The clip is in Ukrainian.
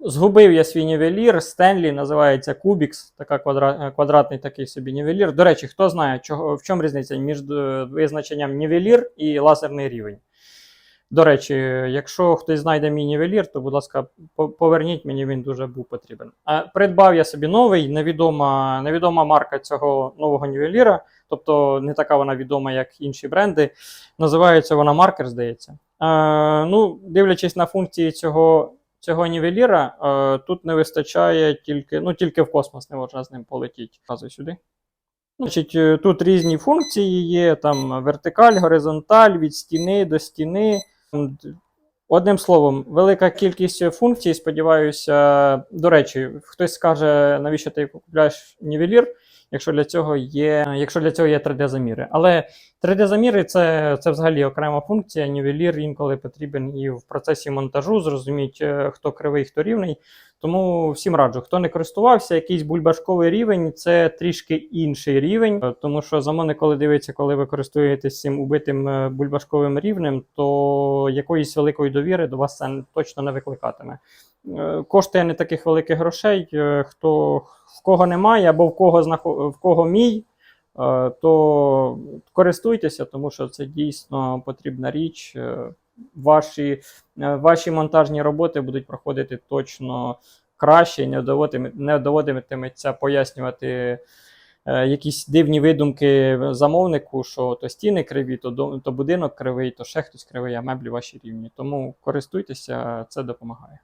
згубив я свій нівелір, Стенлі, називається Кубікс, така квадра... е, квадратний такий собі нівелір. До речі, хто знає, чого, в чому різниця між е, визначенням нівелір і лазерний рівень. До речі, якщо хтось знайде мій нівелір, то, будь ласка, поверніть мені, він дуже був потрібен. А придбав я собі новий, невідома, невідома марка цього нового нівеліра, тобто не така вона відома, як інші бренди. Називається вона маркер, здається. Е, ну, дивлячись на функції цього, цього нівеліра, е, тут не вистачає тільки, ну, тільки в космос не можна з ним полетіти. Показуй сюди. Значить, е, тут різні функції є: там вертикаль, горизонталь, від стіни до стіни. Одним словом, велика кількість функцій. Сподіваюся, до речі, хтось скаже, навіщо ти купляєш нівелір, якщо для цього є, якщо для цього є 3D-заміри. Але 3D-заміри це, це взагалі окрема функція. Нівелір інколи потрібен і в процесі монтажу, зрозуміть, е, хто кривий, хто рівний. Тому всім раджу, хто не користувався, якийсь бульбашковий рівень це трішки інший рівень, е, тому що замовник, коли дивиться, коли ви користуєтесь цим убитим е, бульбашковим рівнем, то якоїсь великої довіри до вас це точно не викликатиме. Е, Коштує не таких великих грошей. Хто в кого немає, або в кого знахо- в кого мій, то користуйтеся, тому що це дійсно потрібна річ. Ваші, е, ваші монтажні роботи будуть проходити точно краще, не доводитиме- не доводитиметься пояснювати е, якісь дивні видумки замовнику, що то стіни криві, то, то будинок кривий, то ще хтось кривий, а меблі ваші рівні. Тому користуйтеся, це допомагає.